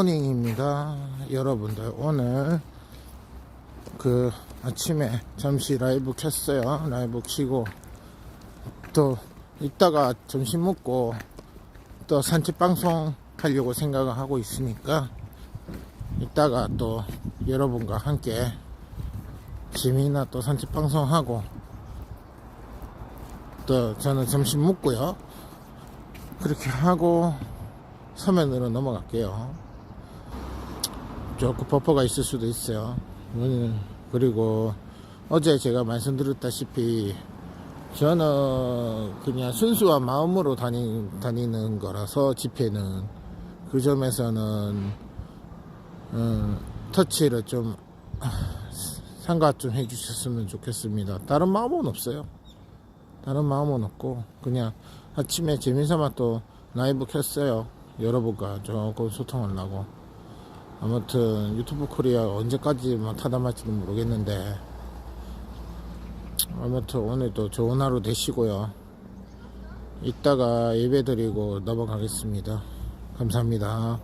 굿모닝입니다. 여러분들, 오늘 그 아침에 잠시 라이브 켰어요. 라이브 키고 또 이따가 점심 먹고 또 산책 방송 하려고 생각을 하고 있으니까 이따가 또 여러분과 함께 재미나 또 산책 방송하고 또 저는 점심 먹고요. 그렇게 하고 서면으로 넘어갈게요. 조금 버퍼가 있을 수도 있어요. 음, 그리고 어제 제가 말씀드렸다시피 저는 그냥 순수한 마음으로 다니, 다니는 거라서 집회는 그 점에서는 음, 터치를 좀 아, 상가 좀 해주셨으면 좋겠습니다. 다른 마음은 없어요. 다른 마음은 없고 그냥 아침에 재미삼아 또 라이브 켰어요. 여러분과 조금 소통하려고. 아무튼 유튜브 코리아 언제까지만 타담할지는 모르겠는데 아무튼 오늘도 좋은 하루 되시고요. 이따가 예배 드리고 넘어가겠습니다. 감사합니다.